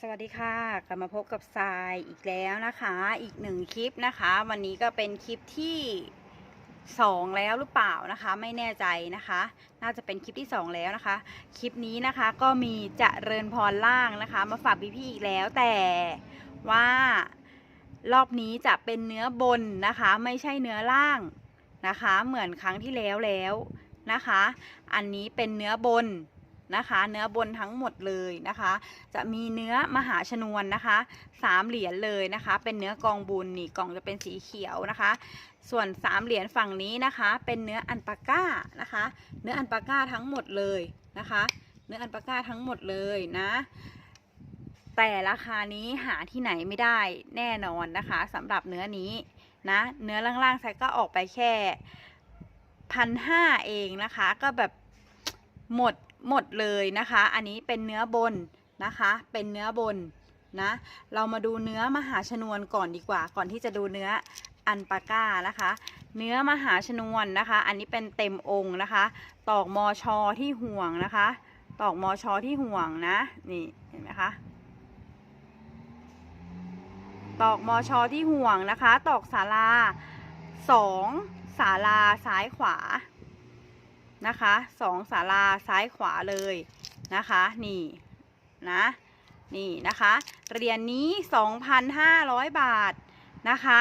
สวัสดีค่ะ กลับมาพบกับทรายอีกแล้วนะคะ อีกหนึ่งคลิปนะคะ วันนี้ก็เป็นคลิปที่สองแล้วหรือเปล่านะคะ ไม่แน่ใจนะคะ น่าจะเป็นคลิปที่สองแล้วนะคะ คลิปนี้นะคะก็มีจะเริญพรล่างนะคะ มาฝากพี่ๆอีกแล้วแต่ว่ารอบนี้จะเป็นเนื้อบนนะคะ ไม่ใช่เนื้อล่างนะคะ เหมือนครั้งที่แล้วแล้วนะคะ อันนี้เป็นเนื้อบน นะคะ เนื้อบนทั้งหมดเลยนะคะ จะมีเนื้อมหาชนวนนะคะสามเหรียญเลยนะคะ เป็นเนื้อกองบุญนี่กล่องจะเป็นสีเขียวนะคะ ส่วนสามเหรียญฝั่งนี้นะคะ เป็นเนื้ออันปาก้านะคะ เนื้ออันปาก้าทั้งหมดเลยนะคะ เนื้ออันปาก้าทั้งหมดเลยนะแต่ราคานี้หาที่ไหนไม่ได้แน่นอนนะคะสำหรับเนื้อนี้นะ เนื้อล่างๆไซก็ออกไปแค่พันห้าเองนะคะ ก็แบบหมด หมดเลยนะคะ อันนี้เป็นเนื้อบนนะคะ เป็นเนื้อบนนะ เรามาดูเนื้อมหาชนวนก่อนดีกว่า ก่อนที่จะดูเนื้ออันปาก้านะคะ เนื้อมหาชนวนนะคะ อันนี้เป็นเต็มองค์นะคะ ตอกมอชอที่ห่วงนะคะ ตอกมอชอที่ห่วงนะ นี่เห็นไหมคะตอกมอชอที่ห่วงนะคะ ตอกศาลาสองศาลาซ้ายขวา นะคะสองศาลาซ้ายขวาเลยนะคะ นี่นะนี่นะคะเหรียญนนี้ 2,500 บาทนะคะ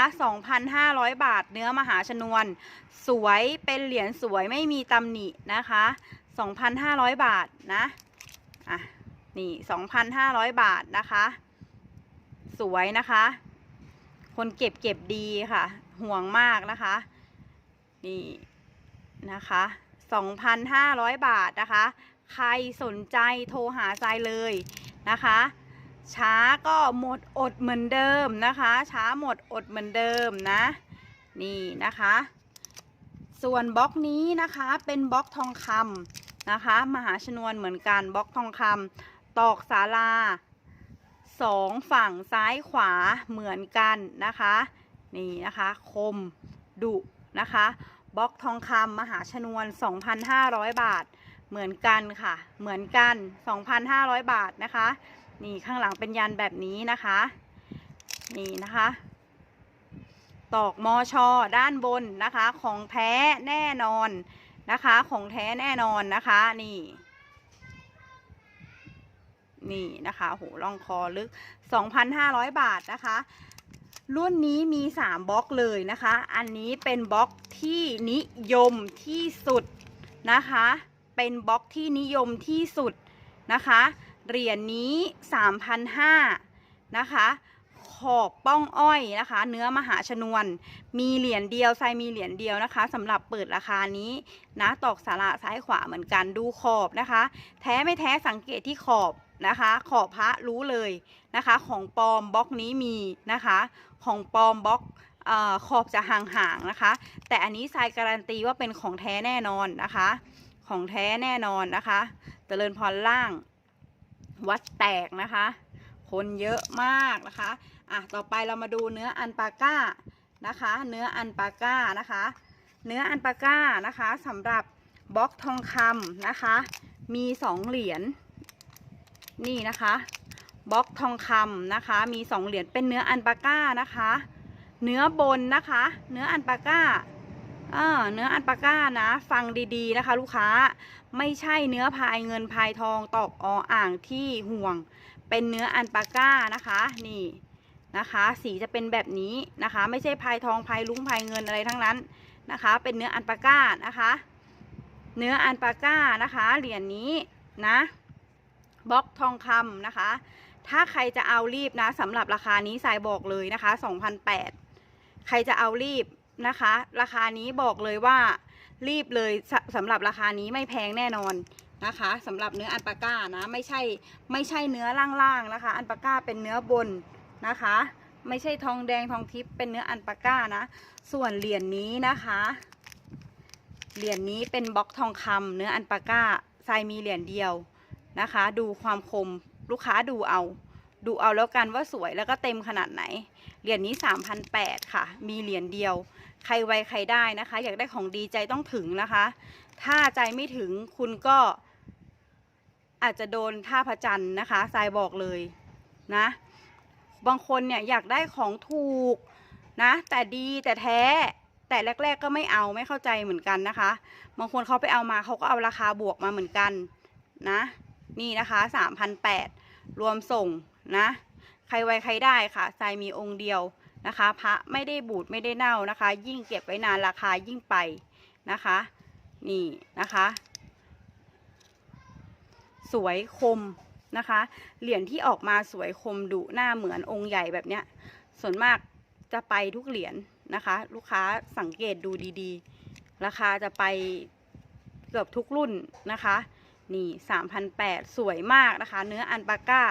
2,500 บาทเนื้อมหาชนวน สวยเป็นเหรียญสวยไม่มีตำหนินะคะ 2,500 บาทนะอะนี่ 2,500 บาทนะคะ สวยนะคะ คนเก็บเก็บดีค่ะ ห่วงมากนะคะ นี่นะคะ 2,500 บาทนะคะ ใครสนใจโทรหาทรายเลยนะคะ ช้าก็หมดอดเหมือนเดิมนะคะ ช้าหมดอดเหมือนเดิมนะ นี่นะคะ ส่วนบล็อกนี้นะคะเป็นบล็อกทองคำนะคะ มหาชนวนเหมือนกันบล็อกทองคำตอกศาลาสองฝั่งซ้ายขวาเหมือนกันนะคะ นี่นะคะ คมดุนะคะ บล็อกทองคำมหาชนวน 2,500 บาท เหมือนกันค่ะ เหมือนกัน 2,500 บาทนะคะ นี่ข้างหลังเป็นยันแบบนี้นะคะ นี่นะคะ ตอกมอชอด้านบนนะคะ ของแท้แน่นอนนะคะ ของแท้แน่นอนนะคะ นี่ นี่นะคะโหล่องคอลึก 2,500 บาทนะคะ รุ่นนี้มี 3บล็อกเลยนะคะ อันนี้เป็นบล็อกที่นิยมที่สุดนะคะ เป็นบล็อกที่นิยมที่สุดนะคะ เหรียญนนี้ 3,500นะคะขอบป้องอ้อยนะคะ เนื้อมหาชนวน มีเหรียญเดียวไซมีเหรียญเดียวนะคะสำหรับเปิดราคานี้นะตอกสาระซ้ายขวาเหมือนกันดูขอบนะคะ แท้ไม่แท้สังเกตที่ขอบ นะคะ ขอพระรู้เลยนะคะ ของปลอมบล็อกนี้มีนะคะ ของปลอมบล็อกอขอบจะห่างๆนะคะ แต่อันนี้ทรายการันตีว่าเป็นของแท้แน่นอนนะคะ ของแท้แน่นอนนะคะเจริญพรล่าง วัดแตกนะคะ คนเยอะมากนะคะอะต่อไปเรามาดูเนื้ออันปาก้านะคะ เนื้ออันปาก้านะคะ เนื้ออันปาก้านะคะสำหรับบล็อกทองคำนะคะ มีสองเหรียญ นี่นะคะบล็อกทองคำนะคะ มีสองเหรียญเป็นเนื้ออันปาก้านะคะ เนื้อบนนะคะ เนื้ออันปาก้าเออเนื้ออันปาก้านะ ฟังดีๆนะคะ ลูกค้าไม่ใช่เนื้อพายเงินพายทองตอกออ่างที่ห่วง เป็นเนื้ออันปาก้านะคะ นี่นะคะ สีจะเป็นแบบนี้นะคะ ไม่ใช่พายทองพายลุ้งพายเงินอะไรทั้งนั้นนะคะ เป็นเนื้ออันปาก้านะคะ เนื้ออันปาก้านะคะ เหรียญนนี้นะ บล็อกทองคำนะคะ ถ้าใครจะเอารีบนะสำหรับราคานี้สายบอกเลยนะคะ2,008ใครจะเอารีบนะคะ ราคานี้บอกเลยว่ารีบเลยสสำหรับราคานี้ไม่แพงแน่นอนนะคะสำหรับเนื้ออันปาก้านะไม่ใช่ไม่ใช่เนื้อล่างๆนะคะ อันปาก้าเป็นเนื้อบนนะคะ ไม่ใช่ทองแดงทองทิพย์เป็นเนื้ออันปาก้านะ ส่วนเหรียญนนี้นะคะเหรียญนนี้เป็นบล็อกทองคำเนื้ออันปาก้าทรายมีเหรียญเดียว นะคะ ดูความคมลูกค้าดูเอา ดูเอาแล้วกันว่าสวยแล้วก็เต็มขนาดไหน เหรียญนนี้3,008ค่ะ มีเหรียญเดียว ใครไวใครได้นะคะ อยากได้ของดีใจต้องถึงนะคะ ถ้าใจไม่ถึงคุณก็อาจจะโดนท่าพระจันทร์นะคะทรายบอกเลยนะ บางคนเนี่ยอยากได้ของถูกนะ แต่ดีแต่แท้แต่แรก ๆ ก็ไม่เอาไม่เข้าใจเหมือนกันนะคะ บางคนเขาไปเอามาเขาก็เอาราคาบวกมาเหมือนกันนะ นี่นะคะสามพันแปดรวมส่งนะ ใครไวใครได้ค่ะทรายมีองค์เดียวนะคะ พระไม่ได้บูดไม่ได้เน่านะคะ ยิ่งเก็บไว้นานราคายิ่งไปนะคะ นี่นะคะ สวยคมนะคะ เหรียญที่ออกมาสวยคมดุหน้าเหมือนองค์ใหญ่แบบเนี้ย ส่วนมากจะไปทุกเหรียญนะคะ ลูกค้าสังเกตดูดีๆ ราคาจะไปเกือบทุกรุ่นนะคะ นี่3,008สวยมากนะคะ เนื้ออันปาก้า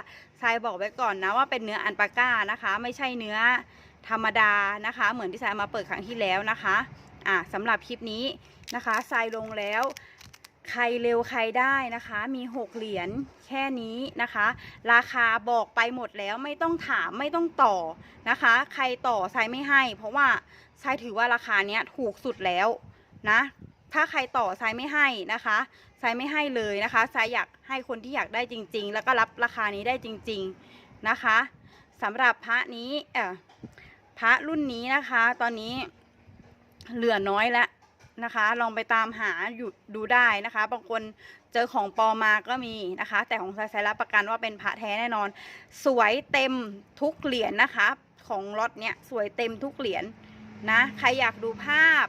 ทรายบอกไว้ก่อนนะว่าเป็นเนื้ออันปาก้านะคะ ไม่ใช่เนื้อธรรมดานะคะ เหมือนที่ทรายมาเปิดครั้งที่แล้วนะคะอะสำหรับคลิปนี้นะคะทรายลงแล้วใครเร็วใครได้นะคะ มี 6 เหรียญแค่นี้นะคะ ราคาบอกไปหมดแล้วไม่ต้องถามไม่ต้องต่อนะคะ ใครต่อทรายไม่ให้ เพราะว่าทรายถือว่าราคาเนี้ยถูกสุดแล้วนะ ถ้าใครต่อทรายไม่ให้นะคะทรายไม่ให้เลยนะคะทรายอยากให้คนที่อยากได้จริง ๆ แล้วก็รับราคานี้ได้จริง ๆนะคะสำหรับพระนี้เออพระรุ่นนี้นะคะ ตอนนี้เหลือน้อยแล้วนะคะ ลองไปตามหาอยู่ดูได้นะคะ บางคนเจอของปลอมมาก็มีนะคะ แต่ของสายสายรับประกันว่าเป็นพระแท้แน่นอน สวยเต็มทุกเหรียญนะคะ ของล็อตเนี้ยสวยเต็มทุกเหรียญนะ ใครอยากดูภาพ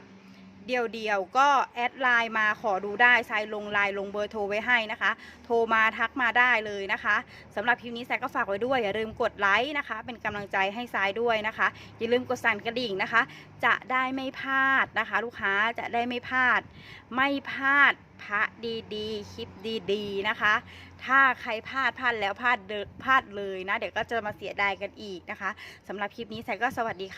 เดียวๆก็แอดไลน์มาขอดูได้ทรายลงไลน์ลงเบอร์โทรไว้ให้นะคะ โทรมาทักมาได้เลยนะคะสำหรับคลิปนี้ทรายก็ฝากไว้ด้วย อย่าลืมกดไลค์นะคะ เป็นกำลังใจให้ทรายด้วยนะคะ อย่าลืมกดสั่นกระดิ่งนะคะ จะได้ไม่พลาดนะคะ ลูกค้าจะได้ไม่พลาด ไม่พลาดพระดีๆ คลิปดีๆ นะคะ ถ้าใครพลาดพลาดแล้วพลาดเดนพลาดเลยนะ เดี๋ยวก็จะมาเสียดายกันอีกนะคะสำหรับคลิปนี้ใส่ก็สวัสดีค่ะ